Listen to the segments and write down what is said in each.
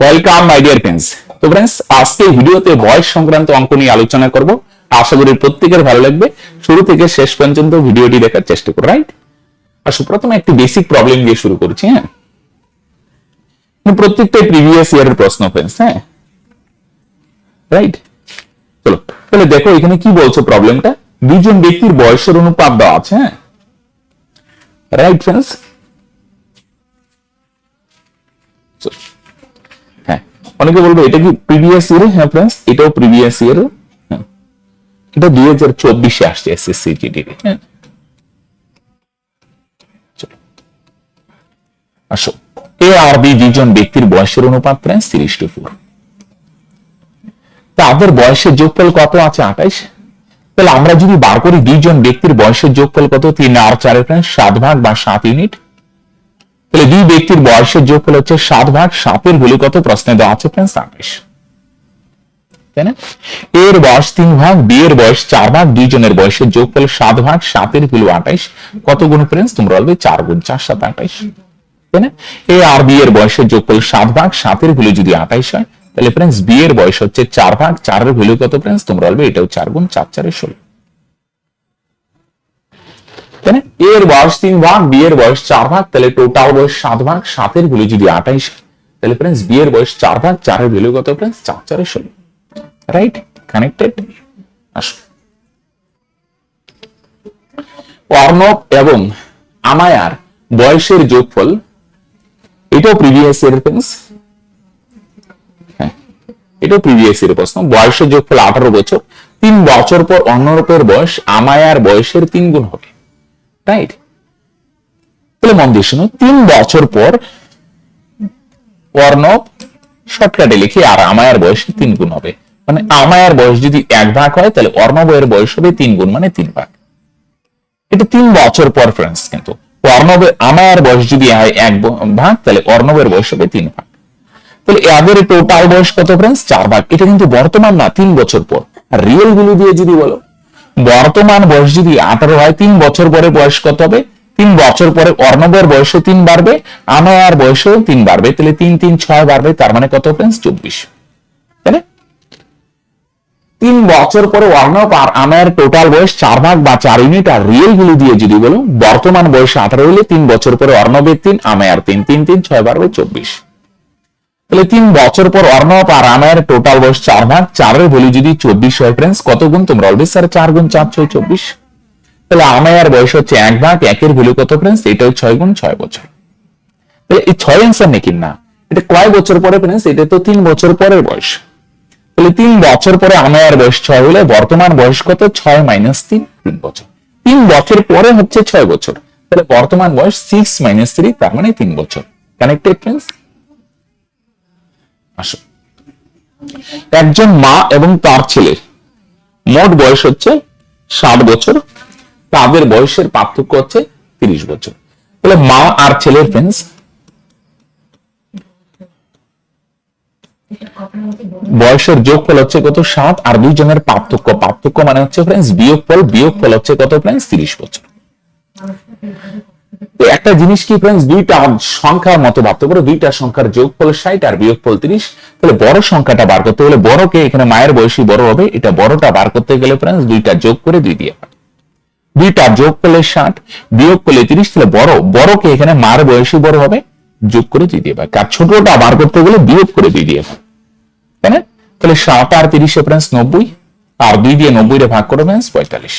Welcome my dear friends তো friends আজকে ভিডিওতে বয়স সংক্রান্ত অঙ্ক নিয়ে আলোচনা করব। আশা করি প্রত্যেকের ভালো লাগবে। শুরু থেকে শেষ পর্যন্ত ভিডিওটি দেখার চেষ্টা করো রাইট আসো প্রথমে একটি বেসিক প্রবলেম দিয়ে শুরু করছি হ্যাঁ? প্রত্যেকটাই প্রিভিয়াস ইয়ারের প্রশ্ন ফ্রেন্ডস হ্যাঁ? রাইট চলো, তাহলে দেখো এখানে কি বলছো প্রবলেমটা দুজন ব্যক্তির বয়সের অনুপাত দেওয়া আছে হ্যাঁ? রাইট ফ্রেন্ডস অনেকে বলবে, এটা কি প্রিভিয়াস ইয়ার হ্যাঁ ফ্রেন্ডস এটাও প্রিভিয়াস ইয়ার এটা দুই হাজার চব্বিশে আসছে এসএসসি জিডিপি হ্যাঁ। আসো। এ আর বি দুজন ব্যক্তির বয়সের অনুপাত ফ্রেন্ডস তিরিশ টু ফোর। তাদের বয়সের যোগফল কত আছে আঠাইশ? তাহলে আমরা যদি বার করি দুইজন ব্যক্তির বয়সের যোগফল কত? তিন আর চারের ফ্রেন্ডস সাত ভাগ বা সাত ইউনিট। তাহলে দুই ব্যক্তির বয়সের যোগফল হচ্ছে সাত ভাগ সাতের ভ্যালু কত প্রশ্নে দেওয়া আছে ফ্রেন্ডস আঠাইশ তাই না? এর বয়স তিন ভাগ বি এর বয়স চার ভাগ, দুইজনের বয়সের যোগফল সাত ভাগ, সাতের ভ্যালু আঠাইশ। কত গুণ ফ্রেন্ডস তোমরা বলবে চার গুণ চার, সাত, আঠাইশ। তাই না? এ আর বি এর বয়সের যোগফল সাত ভাগ, সাতের ভ্যালু যদি আঠাইশ হয়, তাহলে ফ্রেন্ডস বি এর বয়স হচ্ছে চার ভাগ, চারের ভ্যালু কত ফ্রেন্ডস তোমরা বলবে এটাও চার গুণ, চার চারের ষোলো। তাই না? এর বয়স তিন ভাগ বয়স চার ভাগ, তাহলে টোটাল বয়স সাত ভাগ, সাতের যদি আঠাইশ, তাহলে ফ্রেন্ডস বয়স চার ভাগ, চারের কত ফ্রেন্ডস চার ষোলো। রাইট কানেক্টেড অর্ণব এবং আমায়ার বয়সের যোগফল, এটাও প্রিভিয়াস ইয়ার ফ্রেন্ডস এটাও প্রিভিয়াস ইয়ার প্রশ্ন। বয়সের যোগফল আঠারো বছর, তিন বছর পর অন্যরূপের বয়স, আমায়ার বয়সের তিন গুণ হবে। রাইট তাহলে মন দিয়ে শোনো তিন বছর পর অর্ণব শর্টকাটে লিখি আর আমায়ার বয়সের তিন গুণ হবে। মানে আমায়ার বয়স যদি এক ভাগ হয়, তাহলে অর্ণবের বয়স হবে তিন গুণ মানে তিন ভাগ। এটা তিন বছর পর ফ্রেন্ডস কিন্তু। অর্ণবের আমায়ার বয়স যদি হয় এক ভাগ, তাহলে অর্ণবের বয়স হবে তিন ভাগ। তাহলে এদের টোটাল বয়স কত ফ্রেন্ডস চার ভাগ। এটা কিন্তু বর্তমান না, তিন বছর পর। আর রিয়েলগুলো দিয়ে যদি বলো বর্তমান বয়স যদি আঠারো হয়, তিন বছর পরে বয়স কত হবে? তিন বছর পরে অর্ণবের বয়সও তিন বাড়বে আমায়ার বয়সেও তিন বাড়বে। তাহলে তিন তিন, ছয় বাড়বে, তার মানে কত ফ্রেন্ডস চব্বিশ। তিন বছর পরে অর্ণব আর আমার টোটাল বয়স চার ভাগ বা চার ইউনিট আর রিয়েলগুলো দিয়ে যদি বলো বর্তমান বয়স আঠারো হলে তিন বছর পরে অর্ণবের তিন আমায়ার তিন তিন তিন, ছয় বাড়বে, চব্বিশ। তাহলে তিন বছর পর অর্ণব আর আমার টোটাল বয়স চার ভাগ চারের ভ্যালু যদি চব্বিশ হয় ফ্রেন্ডস কত গুণ? তোমরা বলবে স্যার চার গুণ চার ছয় চব্বিশ। তাহলে বয়স হচ্ছে এক ভাগ, একের ভ্যালু কত ফ্রেন্ডস এটাও ছয় গুণ ছয় বছর। তাহলে এই ছয় অ্যান্সার নাকি না এটা কয় বছর পরে ফ্রেন্ডস এটা তো তিন বছর পরের বয়স। তাহলে তিন বছর পরে আমায়ার বয়স ছয় হলে বর্তমান বয়স কত? ছয় মাইনাস তিন তিন বছর। তিন বছর পরে হচ্ছে ছয় বছর। তাহলে বর্তমান বয়স সিক্স মাইনাস থ্রি তার মানে তিন বছর। কানেক্টেড ফ্রেন্ডস আসো। একজন মা এবং তার ছেলের মোট বয়স হচ্ছে ষাট বছর, তাদের বয়সের পার্থক্য হচ্ছে তিরিশ বছর। তাহলে মা আর ছেলের ফ্রেন্ডস বয়সের যোগফল হচ্ছে কত? সাত আর দুইজনের পার্থক্য। পার্থক্য মানে হচ্ছে ফ্রেন্ডস বিয়োগফল বিয়োগফল হচ্ছে কত? ফ্রেন্ডস তিরিশ বছর। একটা জিনিস কি ফ্রেন্ডস দুইটা সংখ্যার মতো ভাবতে পারো, দুইটা সংখ্যার যোগফল ষাট আর বিয়োগফল তিরিশ। তাহলে বড় সংখ্যাটা বার করতে হলে বড়কে এখানে মায়ের বয়সী বড় হবে, এটা বড়টা বার করতে গেলে ফ্রেন্ডস দুইটা যোগ করে দুই দিয়ে দুইটা যোগ করলে ষাট বিয়োগ করলে তিরিশ, তাহলে বড়, বড়কে এখানে মার বয়সী বড় হবে, যোগ করে দুই দিয়ে পায় আর ছোটটা বার করতে গেলে বিয়োগ করে দুই দিয়ে তাই না? তাহলে সাত আর তিরিশে ফ্রেন্ডস নব্বই, আর দুই দিয়ে নব্বই রে ভাগ করে ফ্রেন্ডস পঁয়তাল্লিশ।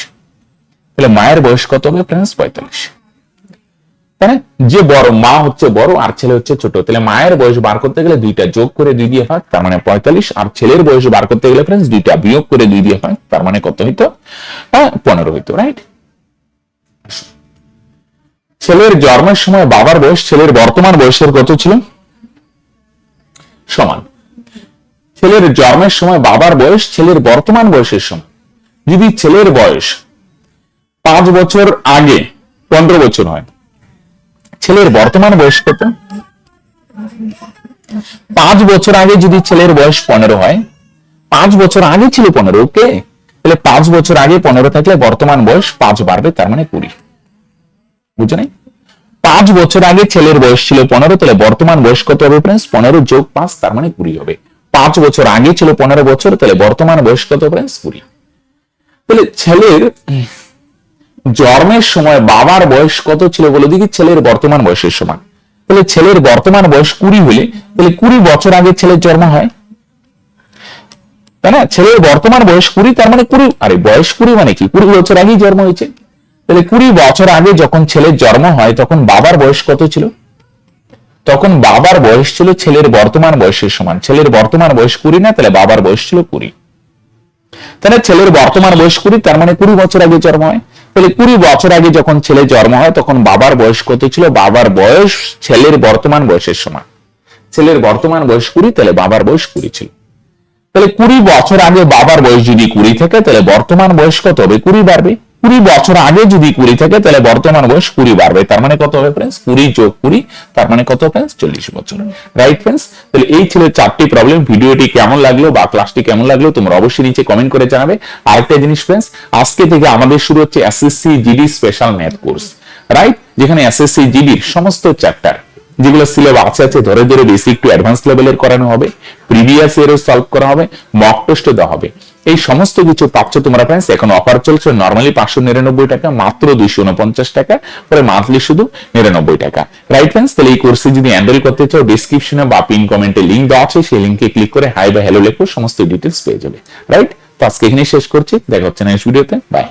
তাহলে মায়ের বয়স কত হবে ফ্রেন্ডস পঁয়তাল্লিশ। তাই না? যে বড়, মা হচ্ছে বড় আর ছেলে হচ্ছে ছোট। তাহলে মায়ের বয়স বার করতে গেলে দুইটা যোগ করে দুই দিয়ে ভাগ তার মানে পঁয়তাল্লিশ। আর ছেলের বয়স বার করতে গেলে ফ্রেন্ডস দুইটা বিয়োগ করে দুই দিয়ে ভাগ তার মানে কত হইতো? হ্যাঁ পনেরো হইতো রাইট ছেলের জন্মের সময় বাবার বয়স, ছেলের বর্তমান বয়সের কত ছিল? সমান। ছেলের জন্মের সময় বাবার বয়স, ছেলের বর্তমান বয়সের সমান। যদি ছেলের বয়স পাঁচ বছর আগে, পনেরো বছর হয় ছেলের বর্তমান বয়স কত? পাঁচ বছর আগে যদি ছেলের বয়স পনেরো হয়, পাঁচ বছর আগে ছিল পনেরো, ওকে? তাহলে পাঁচ বছর আগে পনেরো থাকলে বর্তমান বয়স পাঁচ বাড়বে, তার মানে কুড়ি। বুঝছ নাই? পাঁচ বছর আগে ছেলের বয়স ছিল পনেরো, তাহলে বর্তমান বয়স কত হবে ফ্রেন্ডস পনেরো যোগ পাঁচ, তার মানে কুড়ি হবে। পাঁচ বছর আগে ছিল পনেরো বছর, তাহলে বর্তমান বয়স কত ফ্রেন্ডস কুড়ি। তাহলে ছেলের জন্মের সময় বাবার বয়স কত ছিল বলে দেখি ছেলের বর্তমান বয়সের সমান। তাহলে ছেলের বর্তমান বয়স কুড়ি হলে, তাহলে কুড়ি বছর আগে ছেলের জন্ম হয়। তাই না? ছেলের বর্তমান বয়স কুড়ি, তার মানে কুড়ি, আরে বয়স কুড়ি মানে কি? কুড়ি বছর আগেই জন্ম হয়েছে। তাহলে কুড়ি বছর আগে যখন ছেলের জন্ম হয়, তখন বাবার বয়স কত ছিল? তখন বাবার বয়স ছিল ছেলের বর্তমান বয়সের সমান। ছেলের বর্তমান বয়স কুড়ি না, তাহলে বাবার বয়স ছিল কুড়ি। তাহলে ছেলের বর্তমান বয়স কুড়ি, তার মানে কুড়ি বছর আগে জন্ম হয়। তাহলে কুড়ি বছর আগে যখন ছেলে জন্ম হয়, তখন বাবার বয়স কত ছিল? বাবার বয়স ছেলের বর্তমান বয়সের সময় ছেলের বর্তমান বয়স কুড়ি, তাহলে বাবার বয়স কুড়ি ছিল। তাহলে কুড়ি বছর আগে বাবার বয়স যদি কুড়ি থাকে, তাহলে বর্তমান বয়স কত হবে? কুড়ি বাড়বে। কুড়ি বছর আগে যদি কুড়ি থাকে, তাহলে বর্তমান বয়স কুড়ি বাড়বে। তার মানে কত হবে ফ্রেন্ডস কুড়ি যোগ কুড়ি, তার মানে কত ফ্রেন্ডস চল্লিশ বছর। রাইট ফ্রেন্ডস তাহলে এই ছিল চারটি প্রবলেম ভিডিওটি কেমন লাগল বা ক্লাসটি কেমন লাগল, তোমরা অবশ্যই নিচে কমেন্ট করে জানাবে। আরেকটা জিনিস ফ্রেন্ডস আজকে থেকে আমাদের শুরু হচ্ছে SSC GD special math course right যেখানে এসএসসি জিডির সমস্ত চ্যাপ্টার যেগুলো সিলেবাস আছে আছে, ধরে ধরে বেসিক টু অ্যাডভান্স লেভেলের করানো হবে। প্রিভিয়াস ইয়ারও সলভ করা হবে মক টেস্টও দেওয়া হবে। এই সমস্ত কিছু পাচ্ছ তোমরা ফ্রেন্ডস এখন অফার চলছে নর্মালি পাঁচশো নিরানব্বই টাকা, মাত্র দুইশো উনপঞ্চাশ টাকা, পরে মান্থলি শুধু নিরানব্বই টাকা। রাইট ফ্রেন্ডস তাহলে এই কোর্সে যদি অ্যান্ডেল করতে চাও ডিসক্রিপশনে বা পিন কমেন্টে লিঙ্ক দেওয়া আছে, সেই লিঙ্কে ক্লিক করে হাই বা হ্যালো লেখো, সমস্ত ডিটেলস পেয়ে যাবে। রাইট তো আজকে এখানে শেষ করছি, দেখা হচ্ছে নেক্সট ভিডিওতে বাই